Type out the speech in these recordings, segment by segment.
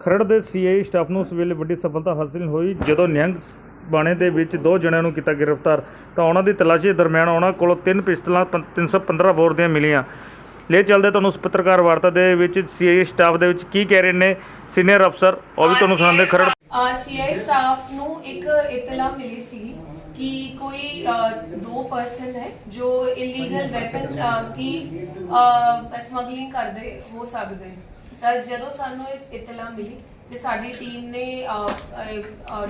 ਖਰੜ ਦੇ CI staff ਨੂੰ ਉਸ ਵੇਲੇ ਵੱਡੀ ਸਫਲਤਾ ਹਾਸਲ ਹੋਈ ਜਦੋਂ ਨਿਹੰਗ ਬਾਣੇ ਦੇ ਵਿੱਚ ਦੋ ਜਣਿਆਂ ਨੂੰ ਕੀਤਾ ਗ੍ਰਿਫਤਾਰ। ਤਾਂ ਉਹਨਾਂ ਦੀ ਤਲਾਸ਼ੀ ਦਰਮਿਆਨ ਉਹਨਾਂ ਕੋਲੋਂ ਤਿੰਨ ਪਿਸਤਲਾਂ 315 ਬੋਰ ਦੀਆਂ ਮਿਲੀਆਂ। ਲੈ ਚੱਲਦੇ ਤੁਹਾਨੂੰ ਉਸ ਪੱਤਰਕਾਰ ਵਾਰਤਾ ਦੇ ਵਿੱਚ ਸੀਆਈ ਸਟਾਫ ਦੇ ਵਿੱਚ ਕੀ ਕਹਿ ਰਹੇ ਨੇ? ਸੀਨੀਅਰ ਅਫਸਰ ਉਹ ਵੀ ਤੁਹਾਨੂੰ ਸੁਣਾਉਂਦੇ ਖਰੜ। ਸੀਆਈ ਸਟਾਫ ਨੂੰ ਇੱਕ ਇਤਲਾ ਮਿਲੀ ਸੀ ਕਿ ਕੋਈ ਅ, ਦੋ ਪਰਸਨ ਹੈ ਜੋ ਇਲੀਗਲ ਵੈਪਨ ਕੀ ਸਮਗਲਿੰਗ ਕਰਦੇ ਹੋ ਸਕਦੇ। ਤਾਂ ਜਦੋਂ ਸਾਨੂੰ ਇਹ ਇਤਲਾ ਮਿਲੀ ਤੇ ਸਾਡੀ ਟੀਮ ਨੇ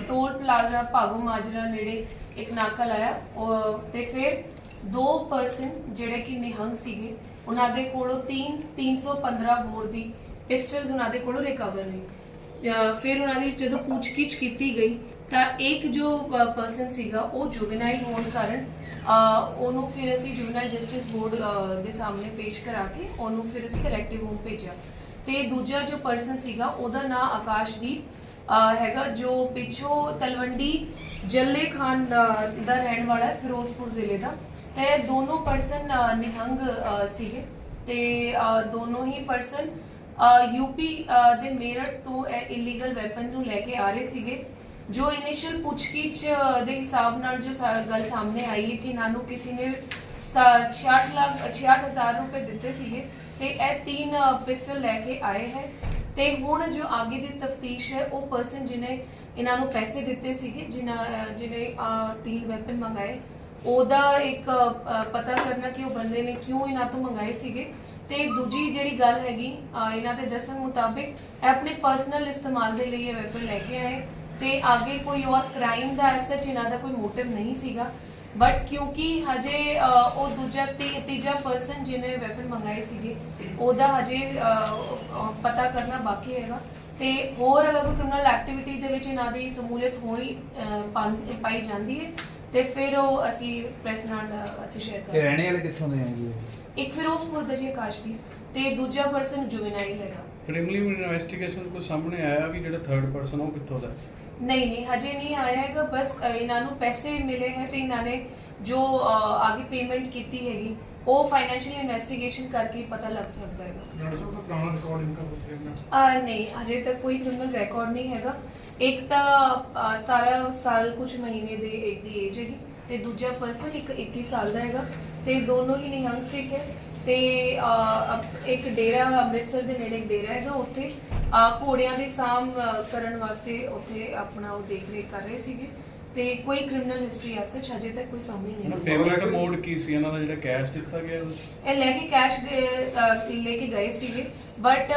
ਟੋਲ ਪਲਾਜ਼ਾ ਭਾਗੋ ਮਾਜਰਾ ਨੇੜੇ ਇੱਕ ਨਾਕਾ ਲਾਇਆ ਤੇ ਫਿਰ ਦੋ ਪਰਸਨ ਜਿਹੜੇ ਕਿ ਨਿਹੰਗ ਸੀਗੇ, ਉਹਨਾਂ ਦੇ ਕੋਲੋਂ 3 315 ਬੋਰ ਦੀ ਪਿਸਟਲਸ ਉਹਨਾਂ ਦੇ ਕੋਲੋਂ ਰਿਕਵਰ ਹੋਈ ਫਿਰ ਉਹਨਾਂ ਦੀ ਜਦੋਂ ਪੁੱਛਗਿੱਛ ਕੀਤੀ ਗਈ, ਤਾਂ ਇੱਕ ਜੋ ਪਰਸਨ ਸੀਗਾ, ਉਹ ਜੁਵੈਨਾਈਲ ਹੋਣ ਕਾਰਨ ਉਹਨੂੰ ਫਿਰ ਅਸੀਂ ਜੁਵੈਨਾਈਲ ਜਸਟਿਸ ਬੋਰਡ ਦੇ ਸਾਹਮਣੇ ਪੇਸ਼ ਕਰਾ ਕੇ ਉਹਨੂੰ ਫਿਰ ਅਸੀਂ ਕਰੈਕਟਿਵ ਹੋਮ ਭੇਜਿਆ। ਤੇ ਦੂਜਾ ਜੋ ਪਰਸਨ ਸੀਗਾ, ਉਹਦਾ ਨਾਂ ਆਕਾਸ਼ਦੀਪ ਹੈਗਾ, ਜੋ ਪਿੱਛੋਂ ਤਲਵੰਡੀ ਜੱਲੇ ਖਾਨ ਦਾ ਰਹਿਣ ਵਾਲਾ ਹੈ, ਫਿਰੋਜ਼ਪੁਰ ਜ਼ਿਲ੍ਹੇ ਦਾ। ਤੇ ਦੋਨੋਂ ਪਰਸਨ ਨਿਹੰਗ ਸੀਗੇ। ਤੇ ਦੋਨੋਂ ਹੀ ਪਰਸਨ ਯੂਪੀ ਦੇ ਮੇਰਠ ਤੋਂ ਇਲੀਗਲ ਵੈਪਨ ਨੂੰ ਲੈ ਕੇ ਆ ਰਹੇ ਸੀਗੇ। ਜੋ ਇਨੀਸ਼ੀਅਲ ਪੁੱਛਗਿੱਛ ਦੇ ਹਿਸਾਬ ਨਾਲ ਜੋ ਗੱਲ ਸਾਹਮਣੇ ਆਈ ਹੈ ਕਿ ਇਹਨਾਂ ਨੂੰ ਕਿਸੇ ਨੇ 66 ਲੱਖ 66000 ਰੁਪਏ ਦਿੱਤੇ ਸੀਗੇ। ਤੇ ਇਹ ਤਿੰਨ ਪਿਸਟਲ ਲੈ ਕੇ ਆਏ ਹੈ ਤੇ ਹੁਣ ਜੋ ਅੱਗੇ ਦੀ ਤਫਤੀਸ਼ ਹੈ ਉਹ ਪਰਸਨ ਜਿਨੇ ਇਹਨਾਂ ਨੂੰ ਪੈਸੇ ਦਿੱਤੇ ਸੀਗੇ ਜਿਨ੍ਹਾਂ ਅਹ, ਜਿਹਨੇ ਤਿੰਨ ਵੈਪਨ ਮੰਗਾਏ ਉਹਦਾ ਇੱਕ ਪਤਾ ਕਰਨਾ ਕਿ ਉਹ ਬੰਦੇ ਨੇ ਕਿਉਂ ਇਹਨਾਂ ਤੋਂ ਮੰਗਾਏ ਸੀਗੇ। ਤੇ ਦੂਜੀ ਜਿਹੜੀ ਗੱਲ ਹੈਗੀ ਇਹਨਾਂ ਦੇ ਦੱਸਣ ਮੁਤਾਬਿਕ ਇਹ ਆਪਣੇ ਪਰਸਨਲ ਇਸਤੇਮਾਲ ਦੇ ਲਈ ਇਹ ਵੈਪਨ ਲੈ ਕੇ ਆਏ। ਤੇ ਅੱਗੇ ਕੋਈ ਹੋਰ ਕ੍ਰਾਈਮ ਦਾ ਐਸਾ ਇਹਨਾਂ ਦਾ ਕੋਈ ਮੋਟਿਵ ਨਹੀਂ ਸੀਗਾ। ਬਟ ਕਿਉਂਕਿ ਹਜੇ ਉਹ ਦੂਜਾ ਤੀ- ਤੀਜਾ ਪਰਸਨ ਜਿਹਨੇ ਵੈਪਨ ਮੰਗਾਏ ਸੀਗੇ ਉਹਦਾ ਹਜੇ ਪਤਾ ਕਰਨਾ ਬਾਕੀ ਹੈਗਾ ਤੇ ਹੋਰ ਅਗਰ ਕੋਈ ਕ੍ਰਿਮੀਨਲ ਐਕਟੀਵਿਟੀ ਦੇ ਵਿੱਚ ਇਹਨਾਂ ਦੀ ਸਮੂਲੀਅਤ ਹੋਣੀ ਪਾਈ ਜਾਂਦੀ ਹੈ ਤੇ ਫਿਰ ਉਹ ਅਸੀਂ ਪ੍ਰੈਸ ਨਾਲ ਅਸੀਂ ਸ਼ੇਅਰ ਕਰਾਂਗੇ ਰਹਿਣੇ ਵਾਲੇ ਕਿੱਥੋਂ ਦੇ ਜੀ ਇੱਕ ਫਿਰੋਜ਼ਪੁਰ ਦਾ ਜੀ ਆਕਾਸ਼ਦੀਪ ਤੇ ਦੂਜਾ ਪਰਸਨ ਜੁਵੈਨਾਈਲ ਹੈਗਾ ਪ੍ਰੀਲਿਮਿਨਰੀ ਇਨਵੈਸਟੀਗੇਸ਼ਨ ਕੋਈ ਸਾਹਮਣੇ ਆਇਆ ਵੀ ਜਿਹੜਾ ਥਰਡ ਪਰਸਨ ਉਹ ਕਿੱਥੋਂ ਦਾ ਹੈ? ਨਹੀਂ ਨਹੀਂ ਹਜੇ ਨਹੀਂ ਆਇਆ ਹੈਗਾ ਬਸ ਅ, ਇਹਨਾਂ ਨੂੰ ਪੈਸੇ ਮਿਲੇ ਹੈ ਤੇ ਇਹਨਾਂ ਨੇ ਜੋ ਅ, ਆਗੇ ਪੇਮੈਂਟ ਕੀਤੀ ਹੈਗੀ ਉਹ ਫਾਈਨੈਂਸ਼ੀਅਲ ਇਨਵੈਸਟੀਗੇਸ਼ਨ ਕਰਕੇ ਪਤਾ ਲੱਗ ਸਕਦਾ ਹੈਗਾ। ਆ। ਨਹੀਂ ਹਜੇ ਤੱਕ ਕੋਈ ਕ੍ਰਿਮੀਨਲ ਰਿਕਾਰਡ ਨਹੀਂ ਹੈਗਾ। ਇੱਕ ਤਾਂ ਅ, 17 ਸਾਲ ਕੁਝ ਮਹੀਨੇ ਦੇ ਇੱਕ ਦੀ ਏਜ ਹੈਗੀ ਤੇ ਦੂਜਾ ਪਰਸਨ ਇੱਕ 21 ਸਾਲ ਦਾ ਹੈਗਾ ਤੇ ਦੋਨੋਂ ਹੀ ਨਿਹੰਗ ਸਿੱਖ ਹੈ। ਤੇ ਇੱਕ ਡੇਰਾ ਅੰਮ੍ਰਿਤਸਰ ਦੇ ਨੇੜੇ ਇੱਕ ਡੇਰਾ ਹੈਗਾ ਉੱਥੇ। ਅ, ਘੋੜਿਆਂ ਦੀ ਅ, ਕਰਨ ਵਾਸਤੇ ਉੱਥੇ ਆਪਣਾ ਉਹ ਦੇਖ ਰੇਖ ਕਰ ਰਹੇ ਸੀਗੇ। ਤੇ ਕੋਈ ਕ੍ਰਿਮੀਨਲ ਹਿਸਟਰੀ ਐਸਾ ਹਜੇ ਤੱਕ ਕੋਈ ਸਾਹਮਣੇ ਨਹੀਂ ਆਈ। ਪੇਮੈਂਟ ਮੋਡ ਕੀ ਸੀ? ਇਹਨਾਂ ਦਾ ਜਿਹੜਾ ਕੈਸ਼ ਦਿੱਤਾ ਗਿਆ? ਇਹ ਲੈ ਕੇ ਕੈਸ਼ ਲੈ ਕੇ ਗਏ ਸੀਗੇ। ਬਟ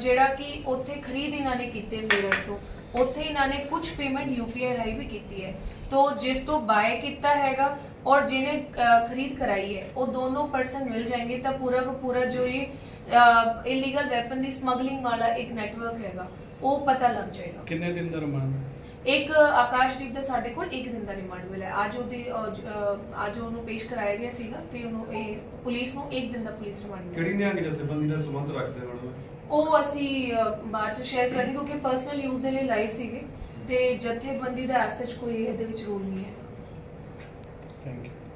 ਜਿਹੜਾ ਕਿ ਉੱਥੇ ਖਰੀਦ ਇਹਨਾਂ ਨੇ ਕੀਤੇ ਮੇਰਠ ਤੋਂ ਉੱਥੇ ਇਹਨਾਂ ਨੇ ਕੁਝ ਪੇਮੈਂਟ ਯੂਪੀਆਈ ਰਾਹੀਂ ਵੀ ਕੀਤੀ ਹੈ। ਤੋਂ ਜਿਸ ਤੋਂ ਬਾਏ ਕੀਤਾ ਹੈਗਾ ਔਰ ਜਿਹਨੇ ਅ, ਖਰੀਦ ਕਰਾਈ ਹੈ ਉਹ ਦੋਨੋਂ ਪਰਸਨ ਮਿਲ ਜਾਣਗੇ ਤਾਂ ਪੂਰਾ ਦਾ ਪੂਰਾ ਜੋ ਇਹ ਇਲੀਗਲ ਵੈਪਨ ਦੀ ਸਮਗਲਿੰਗ ਵਾਲਾ ਇੱਕ ਨੈਟਵਰਕ ਹੈਗਾ ਉਹ ਪਤਾ ਲੱਗ ਜਾਏਗਾ। ਕਿੰਨੇ ਦਿਨ ਦਾ ਰਿਮਾਂਡ ਇੱਕ ਆਕਾਸ਼ਦੀਪ ਦਾ ਸਾਡੇ ਕੋਲ ਇੱਕ ਦਿਨ ਦਾ ਰਿਮਾਂਡ ਮਿਲਿਆ ਅੱਜ ਉਹਦੀ ਅੱਜ ਉਹਨੂੰ ਪੇਸ਼ ਕਰਾਇਆ ਗਿਆ ਸੀਗਾ ਤੇ ਉਹਨੂੰ ਇਹ ਪੁਲਿਸ ਨੂੰ ਇੱਕ ਦਿਨ ਦਾ ਪੁਲਿਸ ਰਿਮਾਂਡ ਕਿਹੜੀ ਮਿਲਿਆ ਨਿਹੰਗ ਜਥੇਬੰਦੀ ਨਾਲ ਸੰਬੰਧ ਰੱਖਦੇ ਮੈਡਮ ਉਹ ਅਸੀਂ ਬਾਅਦ ਚ ਸ਼ੇਅਰ ਕਰਾਂਗੇ ਕਿਉਂਕਿ ਪਰਸਨਲ ਯੂਜ਼ ਦੇ ਲਈ ਲਾਈ ਸੀਗੇ ਤੇ ਜਥੇਬੰਦੀ ਦਾ ਐਸਐਚ ਕੋਈ ਇਹਦੇ ਵਿੱਚ ਰੋਲ ਨਹੀਂ ਹੈ। Thank you.